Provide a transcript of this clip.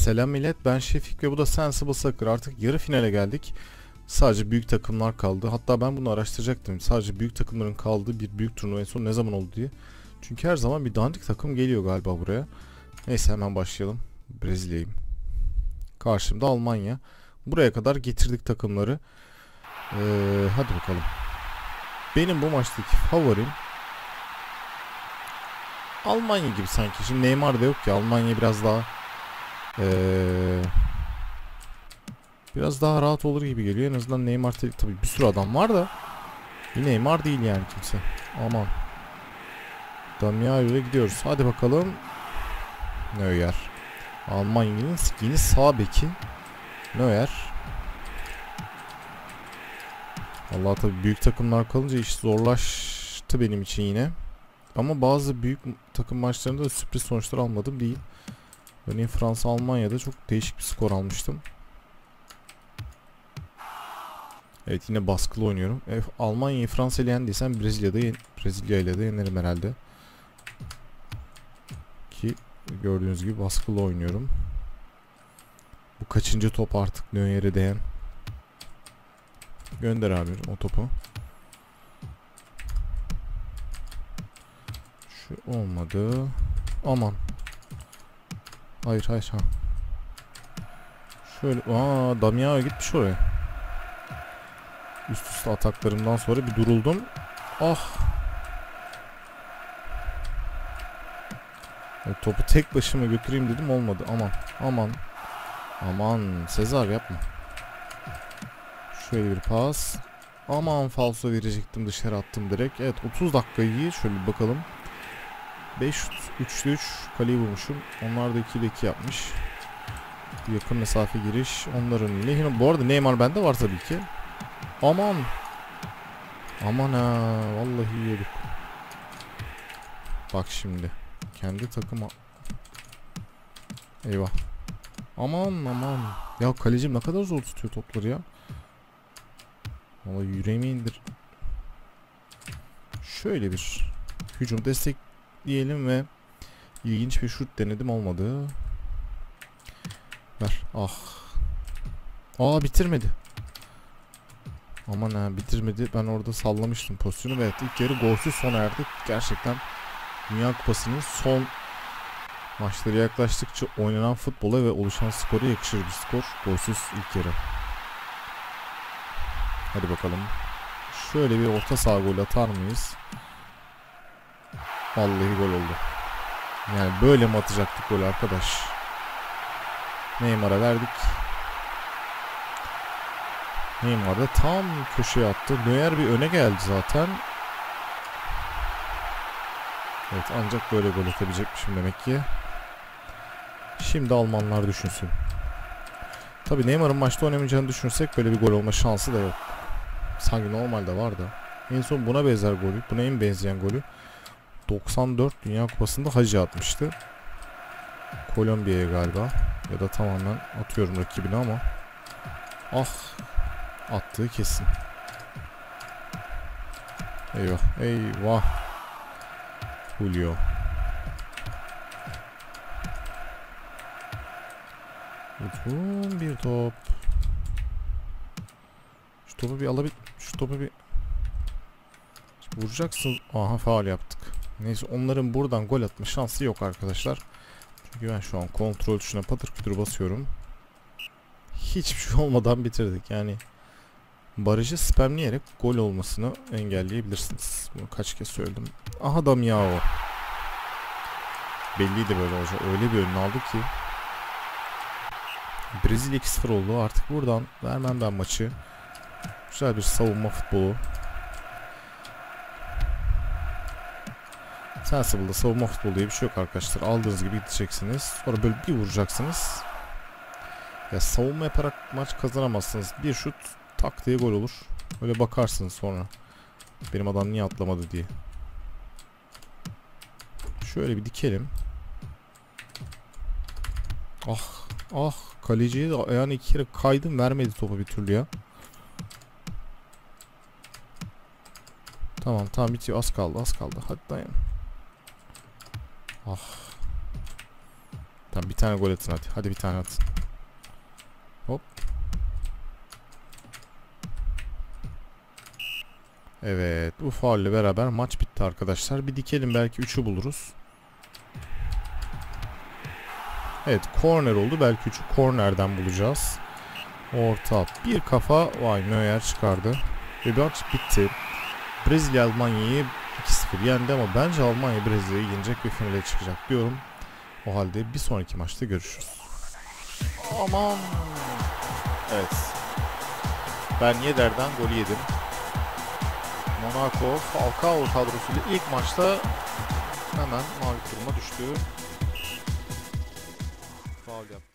Selam millet ben Şefik ve bu da Sensible Soccer. Artık yarı finale geldik. Sadece büyük takımlar kaldı. Hatta ben bunu araştıracaktım. Sadece büyük takımların kaldığı bir büyük turnuva en son ne zaman oldu diye. Çünkü her zaman bir dandik takım geliyor galiba buraya. Neyse hemen başlayalım. Brezilya'yım. Karşımda Almanya. Buraya kadar getirdik takımları. Ee, hadi bakalım. Benim bu maçtaki favorim Almanya gibi sanki. Şimdi Neymar da yok ya. Almanya biraz daha ee, biraz daha rahat olur gibi geliyor. En azından Neymar tabii bir sürü adam var da bir Neymar değil yani kimse. Aman. Damiano'ya gidiyoruz. Hadi bakalım. Neuer. Almanya'nın yeni sağ beki. Neuer. Allah tabii büyük takımlar kalınca iş zorlaştı benim için yine. Ama bazı büyük takım maçlarında da sürpriz sonuçlar almadım değil. Örneğin Fransa Almanya'da çok değişik bir skor almıştım. Evet yine baskılı oynuyorum. E, Almanya'yı Fransa ile yendiysem Brezilya'da Brezilya ile de yenerim herhalde. Ki gördüğünüz gibi baskılı oynuyorum. Bu kaçıncı top artık Neuer'e değen. Gönder abi o topu. Şu olmadı. Aman. Hayır hayır ha. Şöyle aa Damiao gitmiş oraya. Üst üste ataklarımdan sonra bir duruldum. Ah. Evet, topu tek başıma götüreyim dedim olmadı. Aman aman. Aman Sezar yapma. Şöyle bir pas. Aman falso verecektim dışarı attım direkt. Evet 30 dakikayı şöyle bakalım. 5 3'te 3 kaleyi vurmuşum. Onlar da 2'de 2 yapmış. Yakın mesafe giriş onların lehine. Bu arada Neymar bende var tabii ki. Aman. Aman ha. Vallahi yiyorduk. Bak şimdi. Kendi takıma. Eyvah. Aman aman. Ya kalecim ne kadar zor tutuyor topları ya. Vallahi yüreğimi indir. Şöyle bir hücum destek diyelim ve ilginç bir şut denedim olmadı. Ver. Ah. Aa bitirmedi. Aman ha bitirmedi. Ben orada sallamıştım pozisyonu. Evet ilk yarı golsüz sona erdi. Gerçekten Dünya Kupası'nın son maçları yaklaştıkça oynanan futbola ve oluşan skora yakışır bir skor. Golsüz ilk yarı. Hadi bakalım. Şöyle bir orta saha gol atar mıyız? Vallahi gol oldu. Yani böyle mi atacaktık gol arkadaş? Neymar'a verdik. Neymar da tam köşeye attı. Neuer bir öne geldi zaten. Evet ancak böyle gol atabilecekmişim demek ki. Şimdi Almanlar düşünsün. Tabi Neymar'ın maçta oynamayacağını düşünürsek böyle bir gol olma şansı da yok. Sanki normalde var da. En son buna benzer golü, buna en benzeyen golü 94 Dünya Kupası'nda Hacı atmıştı. Kolombiya'ya galiba. Ya da tamamen atıyorum rakibini ama. Ah. Attığı kesin. Eyvah. Eyvah. Julio. Uzun bir top. Şu topu bir alabil... Şu topu bir... Vuracaksın. Aha faal yaptık. Neyse onların buradan gol atma şansı yok arkadaşlar. Çünkü ben şu an kontrol tuşuna patır kütür basıyorum. Hiçbir şey olmadan bitirdik. Yani barajı spamleyerek gol olmasını engelleyebilirsiniz. Bunu kaç kez söyledim. Aha Damiao. Belliydi böyle olacak. Öyle bir önüne aldı ki. Brezilya 2-0 oldu. Artık buradan vermem ben maçı. Güzel bir savunma futbolu. Sensible'da savunma futbolu diye bir şey yok arkadaşlar. Aldığınız gibi gideceksiniz. Sonra böyle bir vuracaksınız. Ya savunma yaparak maç kazanamazsınız. Bir şut tak diye gol olur. Öyle bakarsınız sonra. Benim adam niye atlamadı diye. Şöyle bir dikelim. Ah ah kaleciye de ayağını iki kere kaydım vermedi topa bir türlü ya. Tamam tamam bitiyor az kaldı az kaldı hadi dayan. Ah. Tamam bir tane gol atın hadi. Hadi bir tane atın. Hop. Evet bu faulle beraber maç bitti arkadaşlar. Bir dikelim belki 3'ü buluruz. Evet korner oldu. Belki 3'ü kornerden bulacağız. Orta bir kafa. Vay Neuer çıkardı. Ve bitti. Brezilya Almanya'yı 2-0 yendi ama bence Almanya Brezilya'yı yenecek ve finale çıkacak diyorum. O halde bir sonraki maçta görüşürüz. Aman. Evet. Ben Yeder'den golü yedim. Monaco Falcao kadrosuyla ilk maçta hemen mağlup duruma düştü. Faul yaptı.